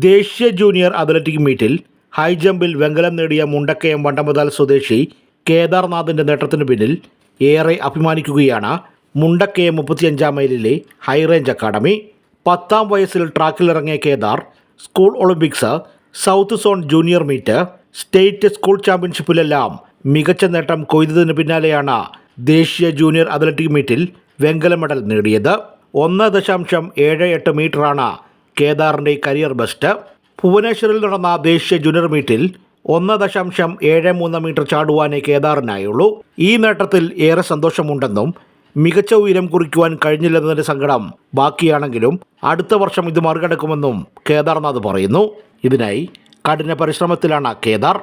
ദേശീയ junior athletic മീറ്റിൽ high ജമ്പിൽ വെങ്കലം നേടിയ മുണ്ടക്കയം വണ്ടമുതാൽ സ്വദേശി കേദാർനാഥിന്റെ നേട്ടത്തിനു പിന്നിൽ ഏറെ അഭിമാനിക്കുകയാണ് മുണ്ടക്കയം മുപ്പത്തിയഞ്ചാം മൈലിലെ ഹൈറേഞ്ച് അക്കാഡമി പത്താം വയസ്സിൽ ട്രാക്കിലിറങ്ങിയ Kedar school olympics south zone junior meet state school ചാമ്പ്യൻഷിപ്പിലെല്ലാം മികച്ച നേട്ടം കൊയ്തതിന് പിന്നാലെയാണ് ദേശീയ ജൂനിയർ അത്ലറ്റിക് മീറ്റിൽ വെങ്കല മെഡൽ നേടിയത്. ഒന്ന് ദശാംശം ഏഴ് എട്ട് മീറ്ററാണ് കേദാറിന്റെ കരിയർ ബെസ്റ്റ്. ഭുവനേശ്വറിൽ നടന്ന ദേശീയ ജൂനിയർ മീറ്റിൽ ഒന്ന് ദശാംശം ഏഴ് മൂന്ന് മീറ്റർ ചാടുവാനേ കേദാറിനായുള്ളൂ. ഈ നേട്ടത്തിൽ ഏറെ സന്തോഷമുണ്ടെന്നും മികച്ച ഉയരം കുറിക്കുവാൻ കഴിഞ്ഞില്ലെന്നതിന്റെ സങ്കടം ബാക്കിയാണെങ്കിലും അടുത്ത വർഷം ഇത് മറികടക്കുമെന്നും കേദാർനാഥ് പറയുന്നു. ഇതിനായി കഠിന പരിശ്രമത്തിലാണ് കേദാർ.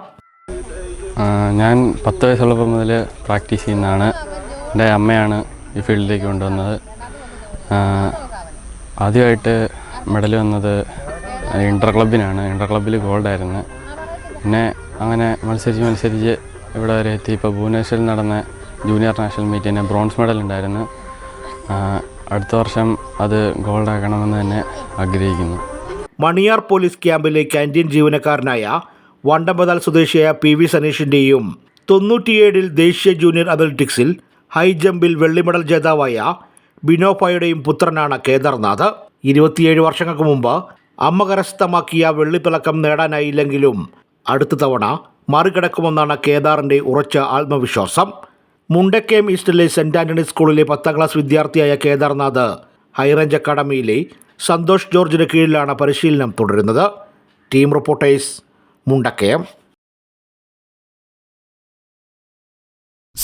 ഞാൻ പത്ത് വയസ്സുള്ളപ്പോൾ മുതൽ പ്രാക്ടീസ് ചെയ്യുന്നതാണ്. എന്റെ അമ്മയാണ് ഈ ഫീൽഡിലേക്ക് കൊണ്ടുവന്നത്. ആദ്യമായിട്ട് മെഡൽ വന്നത് ഇന്റർ ക്ലബിനാണ് ഇന്റർ ക്ലബ്ബിൽ ഗോൾഡായിരുന്നു പിന്നെ അങ്ങനെ മത്സരിച്ച് മത്സരിച്ച് ഇവിടെ വരെ എത്തി. ഇപ്പോൾ ഭുവനേശ്വറിൽ നടന്ന ജൂനിയർ നാഷണൽ മീറ്റിന് ബ്രോൺസ് മെഡൽ ഉണ്ടായിരുന്നു. അടുത്ത വർഷം അത് ഗോൾഡാക്കണമെന്ന് തന്നെ ആഗ്രഹിക്കുന്നു. മണിയാർ പോലീസ് ക്യാമ്പിലെ ക്യാന്റീൻ ജീവനക്കാരനായ വണ്ടമ്പതാൽ സ്വദേശിയായ പി വി സനീഷിന്റെയും തൊണ്ണൂറ്റിയേഴിൽ ദേശീയ ജൂനിയർ അത്ലറ്റിക്സിൽ ഹൈ ജമ്പിൽ വെള്ളി മെഡൽ ജേതാവായ ബിനോഫായുടെയും പുത്രനാണ് കേദാർനാഥ്. ഇരുപത്തിയേഴ് വർഷങ്ങൾക്ക് മുമ്പ് അമ്മ കരസ്ഥമാക്കിയ വെള്ളിത്തിളക്കം നേടാനായില്ലെങ്കിലും അടുത്ത തവണ മറികടക്കുമെന്നാണ് കേദാറിന്റെ ഉറച്ച ആത്മവിശ്വാസം. മുണ്ടക്കേം ഈസ്റ്റിലെ സെന്റ് ആന്റണി സ്കൂളിലെ പത്താം ക്ലാസ് വിദ്യാർത്ഥിയായ കേദാർനാഥ് ഹൈറേഞ്ച് അക്കാഡമിയിലെ സന്തോഷ് ജോർജിന് കീഴിലാണ് പരിശീലനം തുടരുന്നത്. Team reporters Mundakkayam.